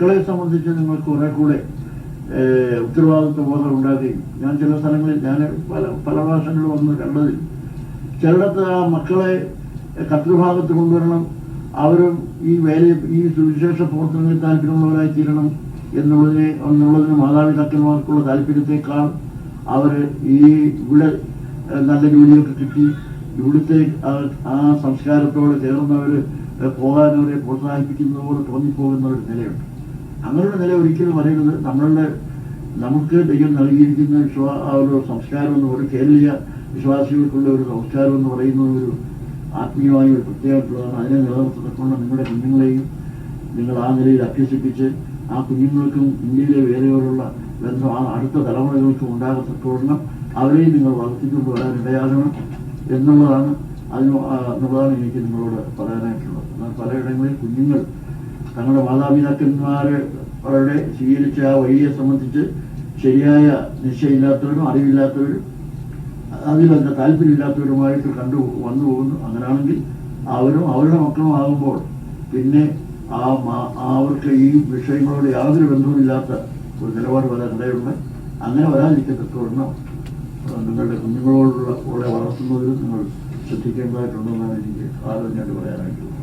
മക്കളെ സംബന്ധിച്ച് നിങ്ങൾ കുറെ കൂടെ ഉത്തരവാദിത്വ ബോധം ഉണ്ടാക്കി. ഞാൻ ചില സ്ഥലങ്ങളിൽ ഞാൻ പല പല പ്രാവശ്യങ്ങളിൽ വന്ന് കണ്ടതിൽ ചിലയിടത്ത് ആ മക്കളെ കർത്തൃഭാഗത്ത് കൊണ്ടുവരണം അവരും ഈ വേലയെ ഈ സുവിശേഷ പ്രവർത്തനങ്ങളിൽ താല്പര്യമുള്ളവരായി തീരണം എന്നുള്ളതിനെ എന്നുള്ളതിന് മാതാപിതാക്കന്മാർക്കുള്ള താല്പര്യത്തെക്കാൾ അവർ ഈ ഇവിടെ നല്ല ജോലിയൊക്കെ കിട്ടി ഇവിടുത്തെ ആ- സംസ്കാരത്തോട് ചേർന്നവർ പോകാനവരെ അവരെ പ്രോത്സാഹിപ്പിക്കുന്നത് തോന്നിപ്പോകുന്ന ഒരു നിലയുണ്ട്. അങ്ങനെയുള്ള നില ഒരിക്കലും പറയുന്നത് നമ്മളുടെ നമുക്ക് ദൈവം നൽകിയിരിക്കുന്ന വിശ്വാ ആ ഒരു സംസ്കാരം എന്ന് പറയുന്നത് കേരളീയ വിശ്വാസികൾക്കുള്ള ഒരു സംസ്കാരം എന്ന് പറയുന്നത് ഒരു ആത്മീയമായ ഒരു പ്രത്യേകമായിട്ടുള്ളതാണ് അതിനെ നിലനിർത്തക്കൊണ്ട് നിങ്ങളുടെ കുഞ്ഞുങ്ങളെയും നിങ്ങൾ ആ നിലയിൽ അഭ്യസിപ്പിച്ച് ആ കുഞ്ഞുങ്ങൾക്കും ഇന്ത്യയിലെ വേലയോടുള്ള ബന്ധം ആ അടുത്ത തലമുറകൾക്കും ഉണ്ടാകത്തക്കോളം അവരെയും നിങ്ങൾ വളർത്തിക്കൊണ്ട് വരാൻ ഇടയാകണം എന്നുള്ളതാണ് അതിന് എന്നുള്ളതാണ് എനിക്ക് നിങ്ങളോട് പറയാനായിട്ടുള്ളത്. എന്നാൽ പലയിടങ്ങളിൽ കുഞ്ഞുങ്ങൾ തങ്ങളുടെ മാതാപിതാക്കന്മാരുടെ സ്വീകരിച്ച ആ വഴിയെ സംബന്ധിച്ച് ശരിയായ നിശ്ചയമില്ലാത്തവരും അറിവില്ലാത്തവരും അതിലൊക്കെ താല്പര്യമില്ലാത്തവരുമായിട്ട് കണ്ടു വന്നു പോകുന്നു. അങ്ങനെയാണെങ്കിൽ അവരും അവരുടെ മക്കളും ആകുമ്പോൾ പിന്നെ ആ അവർക്ക് ഈ വിഷയങ്ങളോട് യാതൊരു ബന്ധവുമില്ലാത്ത ഒരു നിലപാട് വരാൻ ഇടയുണ്ട്. അങ്ങനെ വരാതിരിക്കത്തക്കവണ്ണം നിങ്ങളുടെ കുഞ്ഞുങ്ങളോടുള്ള കൂടെ വളർത്തുന്നതിൽ നിങ്ങൾ ശ്രദ്ധിക്കേണ്ടതായിട്ടുണ്ടെന്നാണ് എനിക്ക് ആലോചനയായിട്ട് പറയാനായിട്ടുള്ളത്